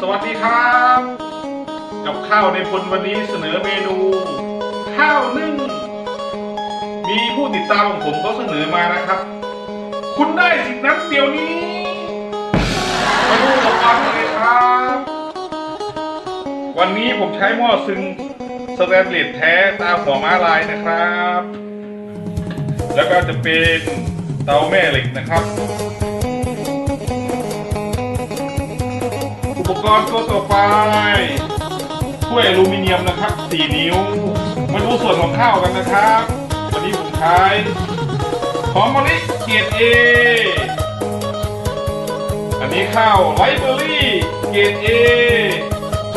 สวัสดีครับ กับข้าวในพลวันนี้เสนอเมนู ข้าวนึ่ง มีผู้ติดตามของผมเขาเสนอมานะครับ คุณได้สิทธิ์นั้นเดี๋ยวนี้มาดูอุปกรณ์กันเลยครับ วันนี้ผมใช้หม้อซึงสแตนเลสแท้ตามหัวม้าลายนะครับ แล้วก็จะเป็นเตาแม่เหล็กนะครับ อุปกรณ์ตัวต่อไปถ้วยอลูมิเนียมนะครับ4นิ้วมาดูส่วนของข้าวกันนะครับ วันนี้ผมใช้หอมมะลิเกรดเออันนี้ข้าวไรเบอรี่เกรดเอ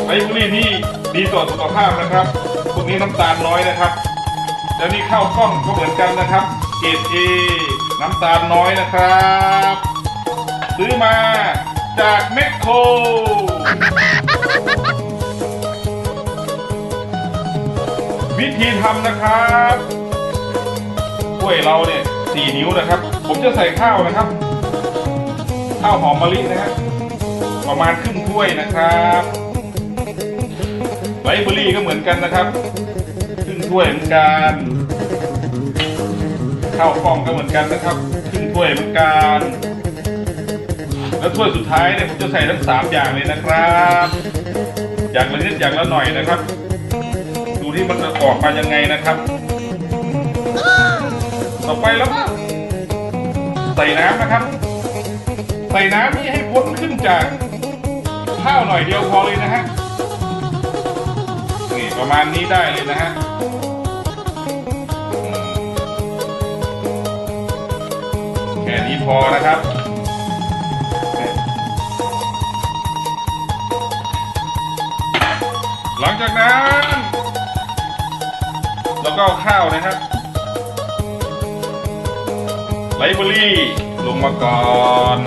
ไรเบอรี่นี่ดีต่อสุขภาพนะครับพวกนี้น้ำตาลน้อยนะครับ แล้วนี่ข้าวกล้องก็เหมือนกันนะครับ เกรดเอน้ำตาลน้อยนะครับ ซื้อมา จากแมคโครวิธีทำนะครับถ้วยเราเนี่ยสี่นิ้วนะครับ ผมจะใส่ข้าวนะครับ ข้าวหอมมะลินะฮะประมาณครึ่งถ้วยนะครับไรเบอรี่ก็เหมือนกันนะครับครึ่งถ้วยเหมือนกันข้าวกล้องก็เหมือนกันนะครับครึ่งถ้วยเหมือนกัน แล้วถ้วยสุดท้ายเนี่ยผมจะใส่ทั้งสามอย่างเลยนะครับ อย่างละนิดอย่างละหน่อยนะครับ ดูที่มันจะออกมายังไงนะครับ ต่อไปแล้วก็ใส่น้ำนะครับ ใส่น้ำนี่ให้พ้นขึ้นจากข้าวหน่อยเดียวพอเลยนะฮะนี่ประมาณนี้ได้เลยนะฮะแค่นี้พอนะครับ หลังจากนั้น เราก็เอาข้าวนะครับไลเบอรี่ลงมาก่อน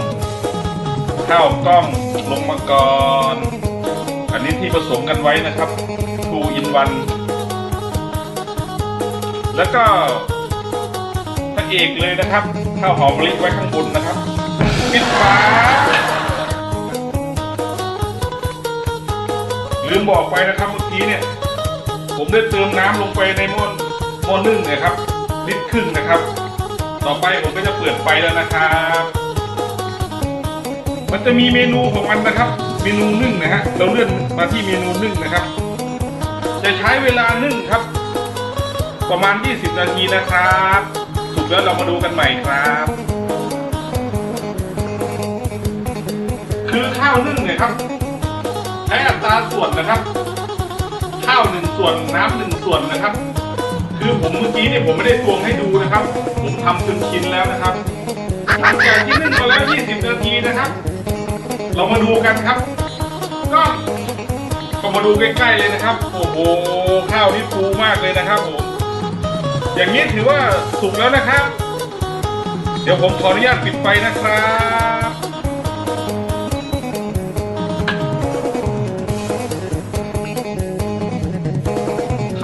ข้าวกล้องลงมาก่อน อันนี้ที่ผสมกันไว้นะครับทูอินวันแล้วก็พระเอกเลยนะครับ ข้าวหอมมะลิไว้ข้างบนนะครับ ปิดฝา ลืมบอกไปนะครับเมื่อกี้เนี่ย ผมได้เติมน้ำลงไปในหม้อหม้อนึ่งนี่ยครับลิตรครึ่งนะครับ ต่อไปผมก็จะเปิดไฟแล้วนะครับ มันจะมีเมนูของมันนะครับ เมนูนึ่งนะฮะเราเลื่อนมาที่เมนูนึ่งนะครับ จะใช้เวลานึ่งครับ ประมาณ 20 นาทีนะครับสุกแล้วเรามาดูกันใหม่ครับคือข้าวนึ่งเนี่ยครับ ตราส่วนนะครับ ข้าวหนึ่งส่วนน้ำหนึ่งส่วนนะครับ คือผมเมื่อกี้เนี่ยผมไม่ได้ตวงให้ดูนะครับ ผมทำจนชินแล้วนะครับหลังจากที่นึ่งมาแล้ว 20 นาทีนะครับ เรามาดูกันครับ ก็ก็มาดูใกล้ๆเลยนะครับ โอ้โหข้าวนี่ฟูมากเลยนะครับผมอย่างนี้ถือว่าสุกแล้วนะครับ เดี๋ยวผมขออนุญาตปิดไฟนะครับ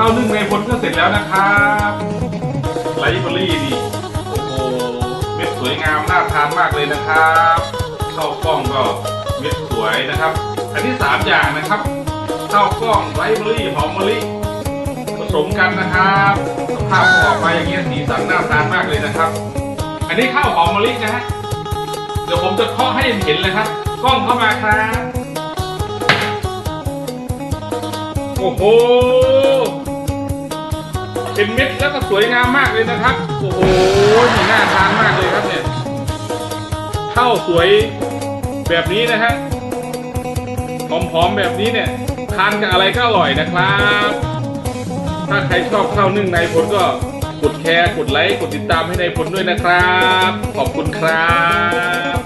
าวนึ่งในพลก็เสร็จแล้วนะครับไลฟ์เบอรี่นี่โอ้โหเม็ดสวยงามน่าทานมากเลยนะครับข้าวกล้องก็เม็ดสวยนะครับ อันที่สามอย่างนะครับข้าวกล้องไลฟ์เบอรี่หอมมะลิผสมกันนะครับสภาพออกมาอย่างเงี้ยสีสันน่าทานมากเลยนะครับ อันนี้ข้าวหอมมะลินะฮะเดี๋ยวผมจะเคาะให้เห็นเลยครับกล้องเข้ามาครับโอ้โห เป็นเม็ดแล้วก็สวยงามมากเลยนะครับ โอ้โหน่าทานมากเลยครับเนี่ยข้าวสวยแบบนี้นะฮะหอมๆแบบนี้เนี่ยทานกับอะไรก็อร่อยนะครับ ถ้าใครชอบข้าวนึ่งในพลก็กดแชร์กดไลค์กดติดตามให้ในพลด้วยนะครับ ขอบคุณครับ